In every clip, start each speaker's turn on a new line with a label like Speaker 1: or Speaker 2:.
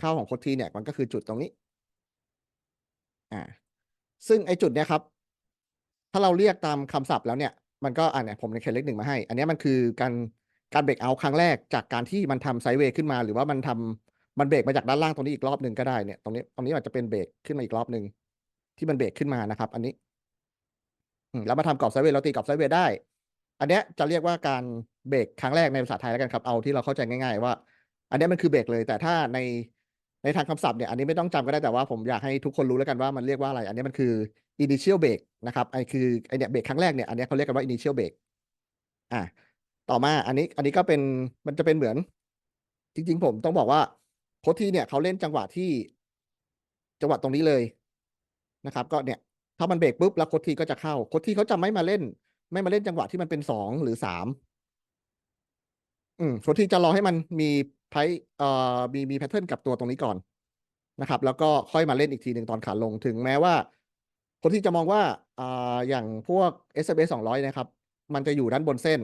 Speaker 1: เข้าของโค้ดทีเนี่ยมันก็คือจุดตรงนี้ อ่า ซึ่งไอ้จุดเนี้ยครับ ถ้าเราเรียกตามคำศัพท์แล้วเนี่ย มันก็อ่าเนี่ยผมในเขียนเลขหนึ่งมาให้ อันนี้มันคือการการเบรกเอาครั้งแรกจากการที่มันทำไซด์เวย์ขึ้นมา หรือว่ามันทำมันเบรกมาจากด้านล่างตรงนี้อีกรอบหนึ่งก็ได้เนี่ย ตรงนี้ตรงนี้อาจจะเป็นเบรกขึ้นมาอีกรอบหนึ่งที่มันเบรกขึ้นมานะครับ อันนี้แล้วมาทำกรอบไซด์เวย์เราตีกรอบไซด์เวย์ได้ อันเนี้ยจะเรียกว่าการเบรกครั้งแรกในภาษาไทยแล้วกันครับ เอาที่เราเข้าใจง่าย ๆ ว่า อันเนี้ยมันคือเบรกเลย แต่ถ้าใน ในทางคำศัพท์เนี่ยอันนี้ไม่ต้องจำก็ได้แต่ว่าผมอยากให้ทุกคนรู้แล้วกันว่ามันเรียกว่าอะไร อันนี้มันคือ initial break นะครับไอคือไอเนี่ยเบรกครั้งแรกเนี่ยอันนี้เขาเรียกกันว่า initial break อะต่อมาอันนี้อันนี้ก็เป็นมันจะเป็นเหมือน จริง ๆ ผมต้องบอกว่าโค้ชทีเนี่ยเขาเล่นจังหวะที่จังหวะตรงนี้เลยนะครับ ก็เนี่ยถ้ามันเบรกปุ๊บแล้วโค้ชทีก็จะเข้าโค้ชทีเขาจะไม่มาเล่น ไม่มาเล่นจังหวะที่มันเป็นสองหรือสามอืมโค้ชทีจะรอให้มันมี ไพเอ่อมีมีแพทเทิร์นกับตัวตรงนี้ก่อนนะครับ แล้วก็ค่อยมาเล่นอีกทีหนึ่งตอนขาลงถึงแม้ว่า คนที่จะมองว่าอ่าอย่างพวก s b 200 นะครับ มันจะอยู่ด้านบนเส้น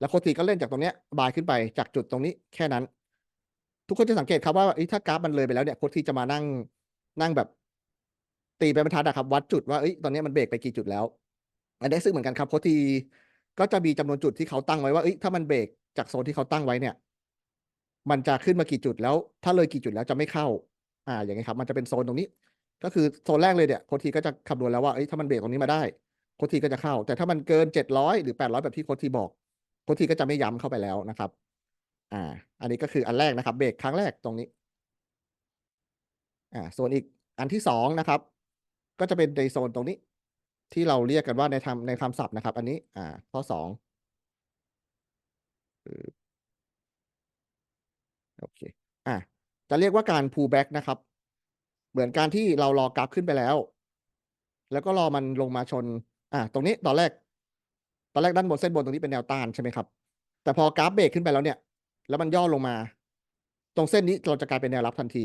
Speaker 1: แล้วโค้ชทีก็เล่นจากตรงเนี้ยบายขึ้นไปจากจุดตรงนี้แค่นั้น ทุกคนจะสังเกตครับว่าอถ้ากราฟมันเลยไปแล้วเนี่ยโค้ชทีจะมานั่งนั่งแบบ ตีเป็นบรรทัดอะครับ วัดจุดว่าเอ้ยตอนนี้มันเบรกไปกี่จุดแล้ว อันนี้ซึ่งเหมือนกันครับโค้ชทีก็จะมีจำนวนจุดที่เขาตั้งไว้ว่าเอ้ยถ้ามันเบรกจากโซนที่เขาตั้งไว้เนี่ย มันจะขึ้นมากี่จุดแล้ว ถ้าเลยกี่จุดแล้วจะไม่เข้า อ่าอย่างไงครับ มันจะเป็นโซนตรงนี้ ก็คือโซนแรกเลยเนี่ยโคทีก็จะคำนวณแล้วว่าเอ้ยถ้ามันเบรกตรงนี้มาได้โคทีก็จะเข้า แต่ถ้ามันเกินเจ็ดร้อยหรือแปดร้อยแบบที่โคทีบอกโคทีก็จะไม่ย้ำเข้าไปแล้วนะครับ อ่า อันนี้ก็คืออันแรกนะครับเบรกครั้งแรกตรงนี้ อ่าส่วนอีกอันที่สองนะครับ ก็จะเป็นในโซนตรงนี้ ที่เราเรียกกันว่าในทำในคำศัพท์นะครับ อันนี้ อ่า ข้อสอง โอเคอะจะเรียกว่าการ pull back นะครับ เหมือนการที่เรารอกราฟขึ้นไปแล้ว แล้วก็รอมันลงมาชน อะตรงนี้ตอนแรก ตอนแรกด้านบนเส้นบนตรงนี้เป็นแนวต้านใช่ไหมครับ แต่พอกราฟเบรกขึ้นไปแล้วเนี่ย แล้วมันย่อลงมา ตรงเส้นนี้เราจะกลายเป็นแนวรับทันที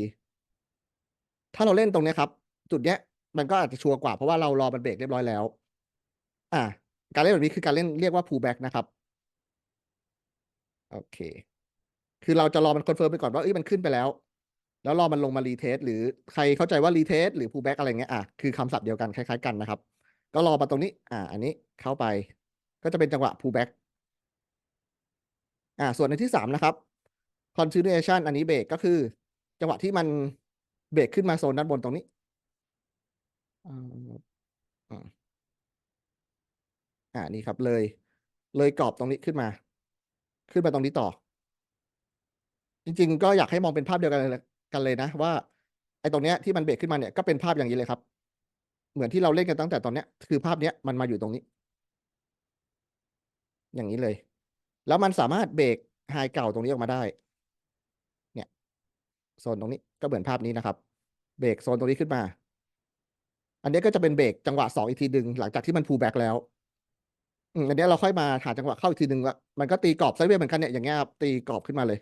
Speaker 1: ถ้าเราเล่นตรงนี้ครับ จุดเนี้ย มันก็อาจจะชัวร์กว่าเพราะว่าเรารอมันเบรกเรียบร้อยแล้ว อะการเล่นแบบนี้คือการเล่นเรียกว่า pull back นะครับ โอเค คือเราจะรอมันคอนเฟิร์มไปก่อนว่าเอ้ยมันขึ้นไปแล้ว แล้วรอมันลงมารีเทสหรือใครเข้าใจว่ารีเทสหรือ pull back อะไรเงี้ยอะคือคำศัพท์เดียวกันคล้ายๆกันนะครับ ก็รอมาตรงนี้ อ่า อันนี้เข้าไป ก็จะเป็นจังหวะ pull back อ่า ส่วนในที่สามนะครับ continuation อันนี้เบรกก็คือ จังหวะที่มันเบรกขึ้นมาโซนด้านบนตรงนี้อ่านี่ครับเลย เลยกรอบตรงนี้ขึ้นมา ขึ้นมาตรงนี้ต่อ ริง ๆ ก็อยากให้มองเป็นภาพเดียวกันเลยกันเลยนะ ว่าไอ้ตรงเนี้ยที่มันเบรกขึ้นมาเนี่ยก็เป็นภาพอย่างนี้เลยครับ เหมือนที่เราเล่นกันตั้งแต่ตอนเนี้ย คือภาพเนี้ยมันมาอยู่ตรงนี้ อย่างนี้เลย แล้วมันสามารถเบรกไฮเก่าตรงนี้ออกมาได้ เนี่ยโซนตรงนี้ก็เหมือนภาพนี้นะครับ เบรกโซนตรงนี้ขึ้นมา อันนี้ก็จะเป็นเบรกจังหวะสองอีกทีหนึ่งหลังจากที่มันพูแบ็กแล้วอันนี้เราค่อยมาหาจังหวะเข้าอีกทีหนึ่งว่ามันก็ตีกรอบไซด์เวย์เหมือนกันเนี่ยอย่างเงี้ยครับตีกรอบขึ้นมาเลย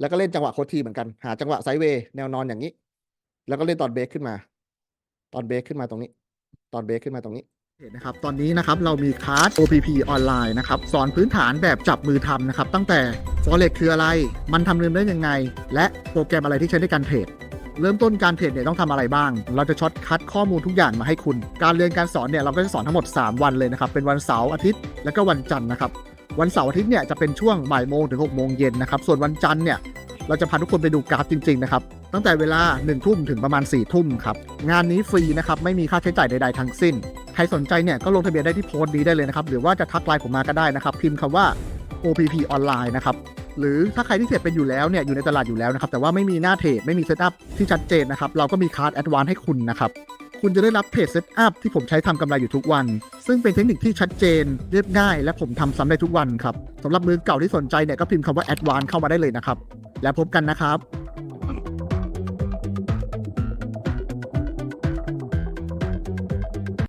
Speaker 1: แล้วก็เล่นจังหวะโคทีเหมือนกัน หาจังหวะไซเวย์แนวนอนอย่างนี้ แล้วก็เล่นตอนเบรกขึ้นมา ตอนเบรกขึ้นมาตรงนี้ ตอนเบรกขึ้นมาตรงนี้
Speaker 2: นะครับตอนนี้นะครับเรามีคลาส OPP ออนไลน์นะครับสอนพื้นฐานแบบจับมือทำนะครับ ตั้งแต่ Forex คืออะไร มันทำเงินได้ยังไง และโปรแกรมอะไรที่ใช้ในการเทรดเริ่มต้นการเทรดเนี่ยต้องทำอะไรบ้าง เราจะช็อตคัดข้อมูลทุกอย่างมาให้คุณ การเรียนการสอนเนี่ยเราก็จะสอนทั้งหมด 3 วันเลยนะครับ เป็นวันเสาร์อาทิตย์ และก็วันจันทร์นะครับ วันเสาร์อาทิตย์เนี่ยจะเป็นช่วงบ่ายโมงถึง6โมงเย็นนะครับ ส่วนวันจันทร์เนี่ยเราจะพาทุกคนไปดูกราฟจริงๆนะครับ ตั้งแต่เวลา1ทุ่มถึงประมาณ4ทุ่มครับ งานนี้ฟรีนะครับ ไม่มีค่าใช้จ่ายใดๆทั้งสิ้น ใครสนใจเนี่ยก็ลงทะเบียนได้ที่โพสต์นี้ได้เลยนะครับ หรือว่าจะทักไลน์ผมมาก็ได้นะครับ พิมพ์คำว่า OPP ออนไลน์นะครับ หรือถ้าใครที่เทรดเป็นอยู่แล้วเนี่ยอยู่ในตลาดอยู่แล้วนะครับ แต่ว่าไม่มีหน้าเทรดไม่มีเซตอัพที่ชัดเจนนะครับ เราก็มีคาร์ดแอดวานให้คุณนะครับ คุณจะได้รับเพจเซตอัพที่ผมใช้ทำกำไรอยู่ทุกวัน ซึ่งเป็นเทคนิคที่ชัดเจน เรียบง่าย และผมทำซ้ำได้ทุกวันครับสำหรับมือเก่าที่สนใจเนี่ยก็พิมพ์คำว่าแอดวานเข้ามาได้เลยนะครับ แล้วพบกันนะครับ